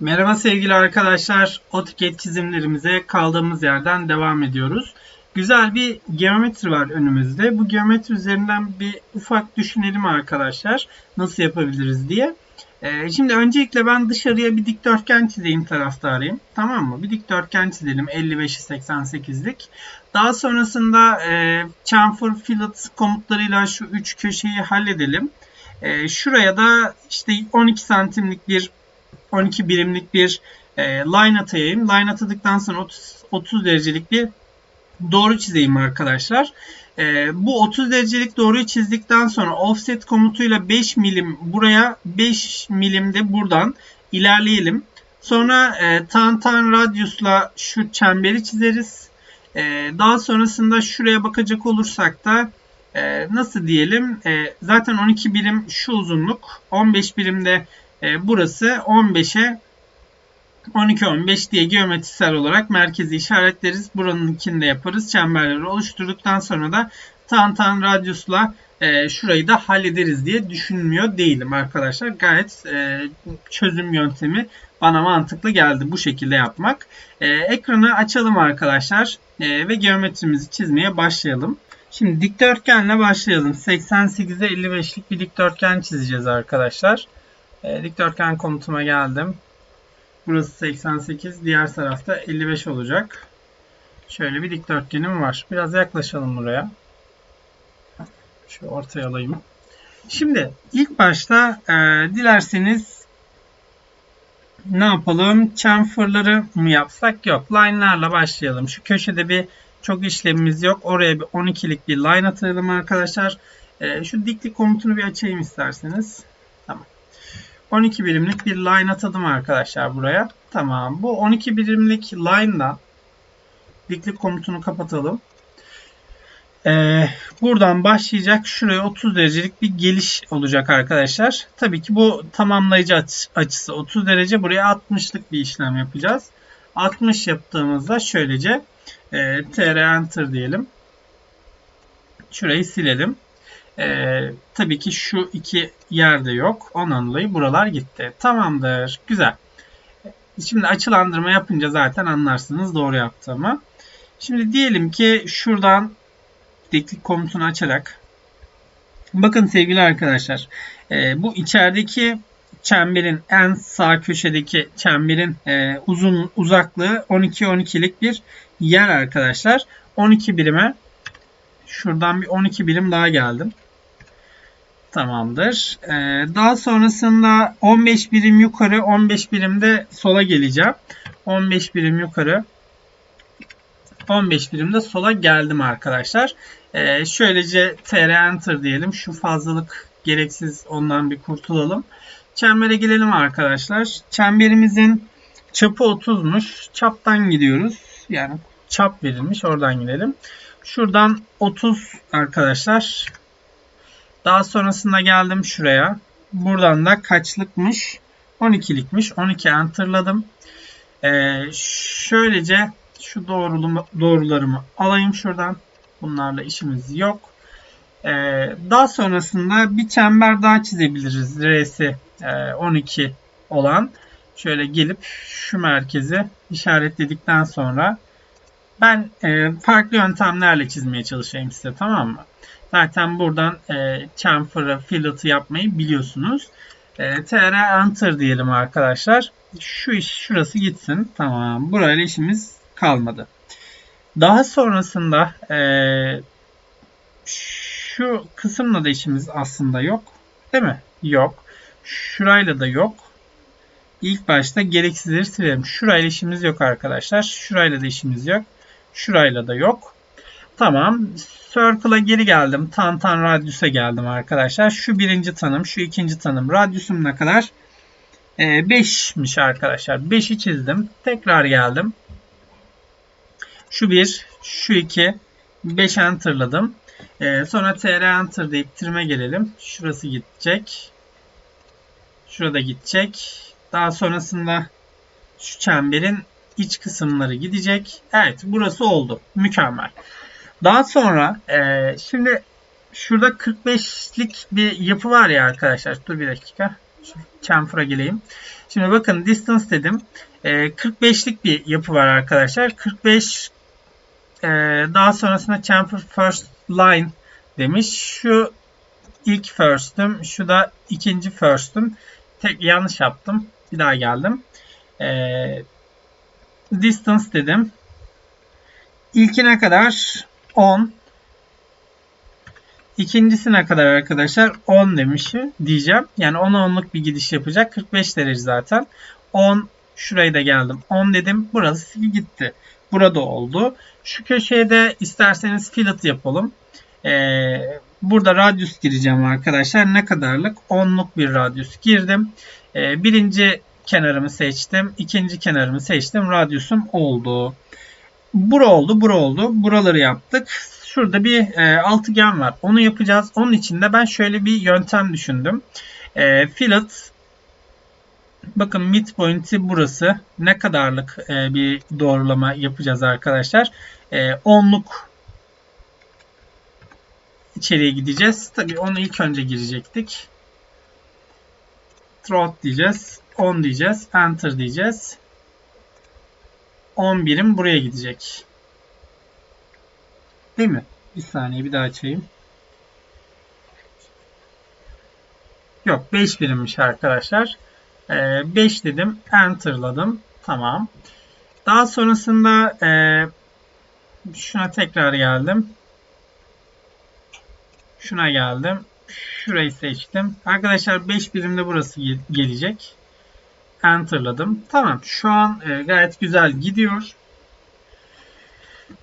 Merhaba sevgili arkadaşlar. AutoCAD çizimlerimize kaldığımız yerden devam ediyoruz. Güzel bir geometri var önümüzde. Bu geometri üzerinden bir ufak düşünelim arkadaşlar. Nasıl yapabiliriz diye. Ee, şimdi öncelikle ben dışarıya bir dikdörtgen çizeyim taraftarıyım. Tamam mı? Bir dikdörtgen çizelim 55'i 88'lik. Daha sonrasında e, chamfer fillet komutlarıyla şu üç köşeyi halledelim. E, şuraya da işte 12 santimlik bir 12 birimlik bir e, line atayım. Line atadıktan sonra 30, 30 derecelik bir doğru çizeyim arkadaşlar. E, bu 30 derecelik doğruyu çizdikten sonra offset komutuyla 5 milim buraya 5 milim de buradan ilerleyelim. Sonra e, tan tan radyusla şu çemberi çizeriz. E, daha sonrasında şuraya bakacak olursak da e, nasıl diyelim e, zaten 12 birim şu uzunluk 15 birim de e, burası 15'e 12-15 diye geometrisel olarak merkezi işaretleriz. Buranınkini de yaparız. Çemberleri oluşturduktan sonra da tan tan radyusla e, şurayı da hallederiz diye düşünmüyor değilim arkadaşlar. Gayet e, çözüm yöntemi bana mantıklı geldi bu şekilde yapmak. E, ekranı açalım arkadaşlar e, ve geometrimizi çizmeye başlayalım. Şimdi dikdörtgenle başlayalım. 88'e 55'lik bir dikdörtgen çizeceğiz arkadaşlar. E, dikdörtgen komutuma geldim. Burası 88. Diğer tarafta 55 olacak. Şöyle bir dikdörtgenim var. Biraz yaklaşalım buraya. Şu ortaya alayım. Şimdi ilk başta e, dilerseniz ne yapalım? Chamfer'ları mı yapsak? Yok. Line'larla başlayalım. Şu köşede bir çok işlemimiz yok. Oraya bir 12'lik bir line atalım arkadaşlar. E, şu diklik komutunu bir açayım isterseniz. 12 birimlik bir line atadım arkadaşlar buraya. Tamam. Bu 12 birimlik line'dan diklik komutunu kapatalım. Ee, buradan başlayacak şuraya 30 derecelik bir geliş olacak arkadaşlar. Tabii ki bu tamamlayıcı açısı 30 derece. Buraya 60'lık bir işlem yapacağız. 60 yaptığımızda şöylece e, tr enter diyelim. Şurayı silelim. Ee, tabii ki şu iki yerde yok. Ondan dolayı buralar gitti. Tamamdır. Güzel. Şimdi açılandırma yapınca zaten anlarsınız doğru yaptığımı. Şimdi diyelim ki şuradan diklik komutunu açarak bakın sevgili arkadaşlar e, bu içerideki çemberin en sağ köşedeki çemberin e, uzun uzaklığı 12-12'lik bir yer arkadaşlar. 12 birime şuradan bir 12 birim daha geldim. Tamamdır. Ee, daha sonrasında 15 birim yukarı 15 birim de sola geleceğim. 15 birim yukarı 15 birim de sola geldim arkadaşlar. Ee, şöylece tr enter diyelim. Şu fazlalık gereksiz ondan bir kurtulalım. Çembere gelelim arkadaşlar. Çemberimizin çapı 30'muş. Çaptan gidiyoruz. Yani çap verilmiş. Oradan gidelim. Şuradan 30 arkadaşlar. Daha sonrasında geldim şuraya. Buradan da kaçlıkmış? 12'likmiş. 12 enterladım. Ee, şöylece şu doğrulumu, doğrularımı alayım şuradan. Bunlarla işimiz yok. Ee, daha sonrasında bir çember daha çizebiliriz. R'si e, 12 olan. Şöyle gelip şu merkezi işaretledikten sonra ben e, farklı yöntemlerle çizmeye çalışayım size tamam mı? Zaten buradan e, chamfer'ı, fillet'ı yapmayı biliyorsunuz. E, tr enter diyelim arkadaşlar. Şu iş şurası gitsin. Tamam. Burayla işimiz kalmadı. Daha sonrasında e, şu kısımla da işimiz aslında yok. Değil mi? Yok. Şurayla da yok. İlk başta gereksizleri silelim. Şurayla işimiz yok arkadaşlar. Şurayla da işimiz yok. Şurayla da yok. Tamam. Circle'a geri geldim. Tan tan radyüse geldim arkadaşlar. Şu birinci tanım, şu ikinci tanım. Radyüsüm ne kadar? 5'miş ee, arkadaşlar. 5'i çizdim. Tekrar geldim. Şu 1, şu 2, 5 enterladım. Ee, sonra tr enter deyip tirime gelelim. Şurası gidecek. Şurada gidecek. Daha sonrasında şu çemberin iç kısımları gidecek. Evet burası oldu. Mükemmel. Daha sonra e, şimdi şurada 45'lik bir yapı var ya arkadaşlar. Dur bir dakika. chamfer'a geleyim. Şimdi bakın distance dedim. E, 45'lik bir yapı var arkadaşlar. 45 e, daha sonrasında chamfer first line demiş. Şu ilk first'üm. Şu da ikinci first'üm. Tek yanlış yaptım. Bir daha geldim. E, distance dedim. İlkine kadar 10. İkincisine kadar arkadaşlar 10 demişim diyeceğim. Yani 10'a 10'luk bir gidiş yapacak. 45 derece zaten. 10 şurayı da geldim. 10 dedim. Burası gitti. Burada oldu. Şu köşeye de isterseniz fillet yapalım. Ee, burada radyus gireceğim arkadaşlar. Ne kadarlık? 10'luk bir radyus girdim. Ee, birinci kenarımı seçtim. ikinci kenarımı seçtim. Radyusum oldu. Bura oldu, bura oldu. Buraları yaptık. Şurada bir e, altıgen var. Onu yapacağız. Onun için de ben şöyle bir yöntem düşündüm. E, fillet Bakın midpoint'i burası. Ne kadarlık e, bir doğrulama yapacağız arkadaşlar. E, onluk içeriye gideceğiz. Tabii onu ilk önce girecektik. Throat diyeceğiz. 10 diyeceğiz. Enter diyeceğiz. 10 birim buraya gidecek. Değil mi? Bir saniye bir daha açayım. Yok 5 birimmiş arkadaşlar. 5 ee, dedim. Enter'ladım. Tamam. Daha sonrasında e, şuna tekrar geldim. Şuna geldim. Şurayı seçtim. Arkadaşlar 5 birimde burası gelecek. Enter'ladım. Tamam. Şu an e, gayet güzel gidiyor.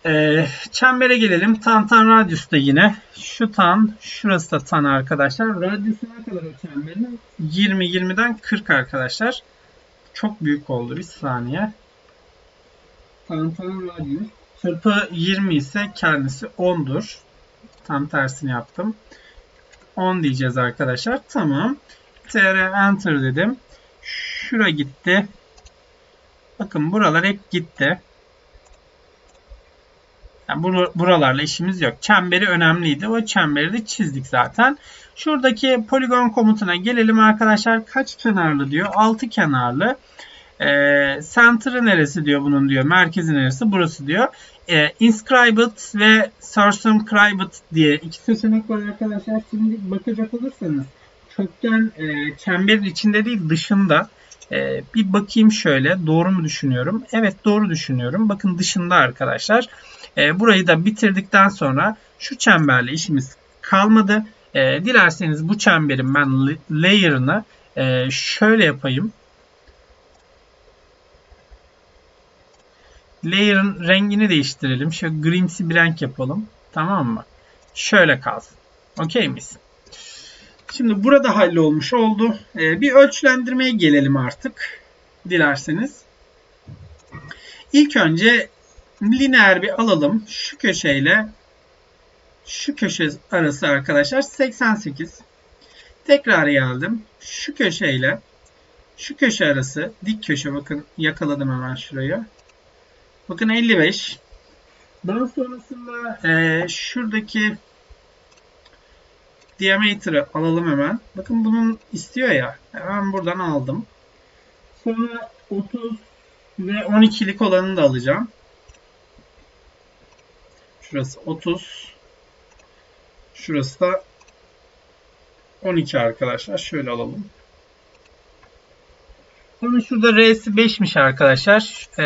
E, çembere gelelim. Tan tan radyus da yine. Şu tan, şurası da tan arkadaşlar. Radyusu ne kadar o çemberin? 20, 20'den 40 arkadaşlar. Çok büyük oldu. Bir saniye. Tan tan radyus. Çarpı 20 ise kendisi 10'dur. Tam tersini yaptım. 10 diyeceğiz arkadaşlar. Tamam. tr enter dedim. Şura gitti. Bakın buralar hep gitti. Yani buralarla işimiz yok. Çemberi önemliydi. O çemberi de çizdik zaten. Şuradaki poligon komutuna gelelim arkadaşlar. Kaç kenarlı diyor? 6 kenarlı. E, center'ı neresi diyor bunun diyor. Merkezi neresi? Burası diyor. E, inscribed ve circumscribed diye iki seçenek var arkadaşlar. Şimdi bakacak olursanız kökten e, çemberin içinde değil dışında. E, bir bakayım şöyle doğru mu düşünüyorum? Evet doğru düşünüyorum. Bakın dışında arkadaşlar. E, burayı da bitirdikten sonra şu çemberle işimiz kalmadı. E, dilerseniz bu çemberin ben layer'ını e, şöyle yapayım. Layer'ın rengini değiştirelim. Şöyle grimsi bir renk yapalım. Tamam mı? Şöyle kalsın. Okey miyiz? Şimdi burada hallolmuş oldu. Ee, bir ölçülendirmeye gelelim artık. Dilerseniz. İlk önce lineer bir alalım. Şu köşeyle şu köşe arası arkadaşlar 88. Tekrar geldim. Şu köşeyle şu köşe arası dik köşe bakın yakaladım hemen şurayı. Bakın 55. Daha sonrasında e, şuradaki diameter'ı alalım hemen. Bakın bunun istiyor ya. Hemen buradan aldım. Sonra 30 ve 12'lik olanını da alacağım. Şurası 30. Şurası da 12 arkadaşlar. Şöyle alalım. Sonra şurada R'si 5'miş arkadaşlar. E,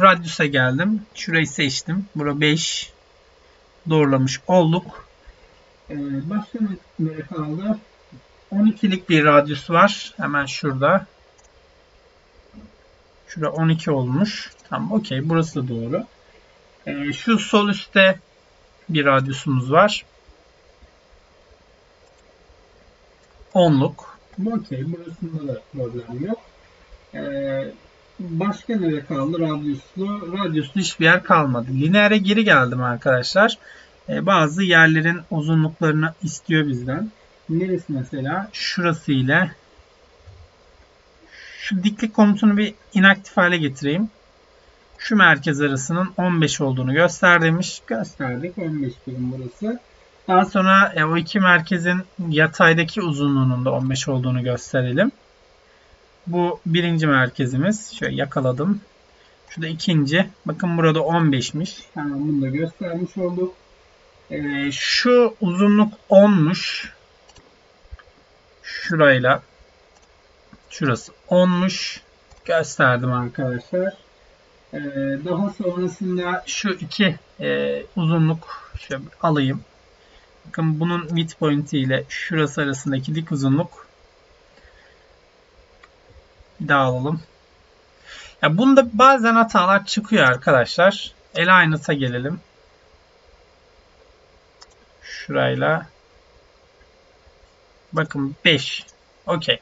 radyusa geldim. Şurayı seçtim. Bura 5. Doğrulamış olduk. E, başka ne kaldı? 12'lik bir radyus var. Hemen şurada. Şurada 12 olmuş. Tamam okey. Burası da doğru. E, şu sol üstte bir radyusumuz var. 10'luk. Okey. Burasında da problem yok. Ee, başka nere kaldı? Radyuslu. Radyuslu hiçbir yer kalmadı. Lineere geri geldim arkadaşlar. Ee, bazı yerlerin uzunluklarını istiyor bizden. Neresi mesela? Şurası ile şu diklik komutunu bir inaktif hale getireyim şu merkez arasının 15 olduğunu göster demiş. Gösterdik 15 birim burası. Daha sonra e, o iki merkezin yataydaki uzunluğunun da 15 olduğunu gösterelim. Bu birinci merkezimiz. Şöyle yakaladım. Şurada ikinci. Bakın burada 15'miş. Hemen bunu da göstermiş olduk. Ee, şu uzunluk 10'muş. Şurayla şurası 10'muş. Gösterdim arkadaşlar. Ee, daha sonrasında şu iki e, uzunluk şöyle alayım. Bakın bunun midpoint ile şurası arasındaki dik uzunluk bir daha alalım. Ya bunda bazen hatalar çıkıyor arkadaşlar. Aligned'a gelelim. Şurayla. Bakın 5. Okey.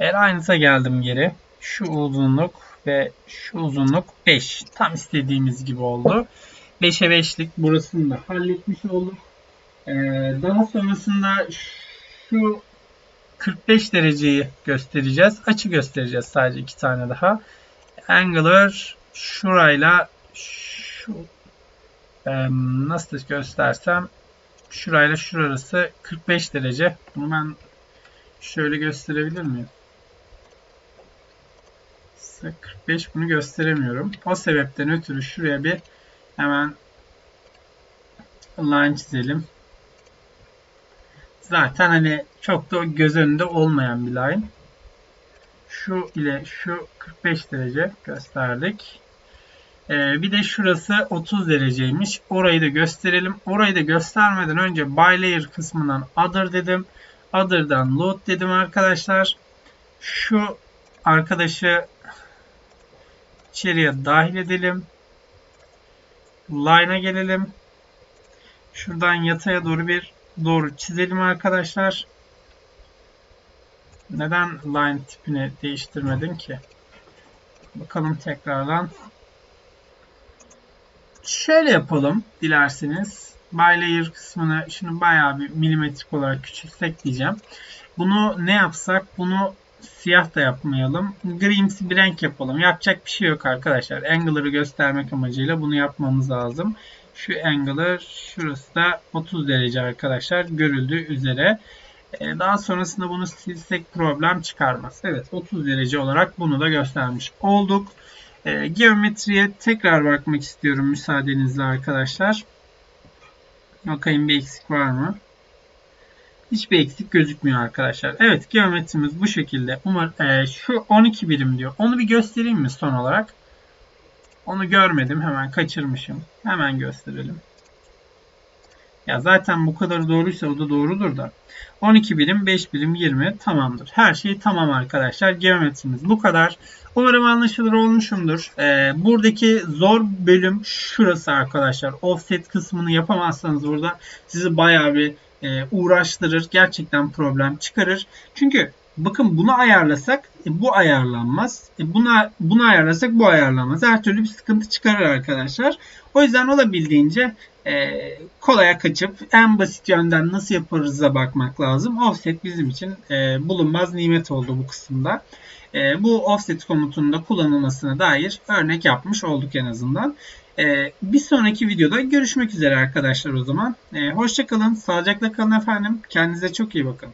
Aligned'a geldim geri. Şu uzunluk ve şu uzunluk 5. Tam istediğimiz gibi oldu. 5'e 5'lik burasını da halletmiş olduk. Ee, daha sonrasında şu 45 dereceyi göstereceğiz. Açı göstereceğiz sadece iki tane daha. Angular şurayla şu nasıl göstersem şurayla şurası 45 derece. Bunu ben şöyle gösterebilir miyim? 45 bunu gösteremiyorum. O sebepten ötürü şuraya bir hemen line çizelim. Zaten hani çok da göz önünde olmayan bir line. Şu ile şu 45 derece gösterdik. Ee, bir de şurası 30 dereceymiş. Orayı da gösterelim. Orayı da göstermeden önce by layer kısmından other dedim. Other'dan load dedim arkadaşlar. Şu arkadaşı içeriye dahil edelim. Line'a gelelim. Şuradan yataya doğru bir doğru çizelim arkadaşlar. Neden line tipini değiştirmedin ki? Bakalım tekrardan. Şöyle yapalım dilerseniz. By layer kısmını şunu bayağı bir milimetrik olarak küçültsek diyeceğim. Bunu ne yapsak? Bunu siyah da yapmayalım. Grimsi bir renk yapalım. Yapacak bir şey yok arkadaşlar. Angle'ları göstermek amacıyla bunu yapmamız lazım. Şu angle'ı şurası da 30 derece arkadaşlar. Görüldüğü üzere. Ee, daha sonrasında bunu silsek problem çıkarmaz. Evet 30 derece olarak bunu da göstermiş olduk. E, geometriye tekrar bakmak istiyorum müsaadenizle arkadaşlar. Bakayım bir eksik var mı? Hiçbir eksik gözükmüyor arkadaşlar. Evet geometrimiz bu şekilde. Umar, e, şu 12 birim diyor. Onu bir göstereyim mi son olarak? Onu görmedim. Hemen kaçırmışım. Hemen gösterelim. Ya zaten bu kadar doğruysa o da doğrudur da. 12 birim, 5 birim, 20 tamamdır. Her şey tamam arkadaşlar. Geometrimiz bu kadar. Umarım anlaşılır olmuşumdur. Ee, buradaki zor bölüm şurası arkadaşlar. Offset kısmını yapamazsanız burada sizi bayağı bir e, uğraştırır. Gerçekten problem çıkarır. Çünkü bakın bunu ayarlasak e, bu ayarlanmaz. E, buna, bunu ayarlasak bu ayarlanmaz. Her türlü bir sıkıntı çıkarır arkadaşlar. O yüzden olabildiğince e, kolaya kaçıp en basit yönden nasıl yaparız'a bakmak lazım. Offset bizim için e, bulunmaz nimet oldu bu kısımda. E, bu offset komutunun da kullanılmasına dair örnek yapmış olduk en azından. E, bir sonraki videoda görüşmek üzere arkadaşlar o zaman. E, Hoşçakalın, sağlıcakla kalın efendim. Kendinize çok iyi bakın.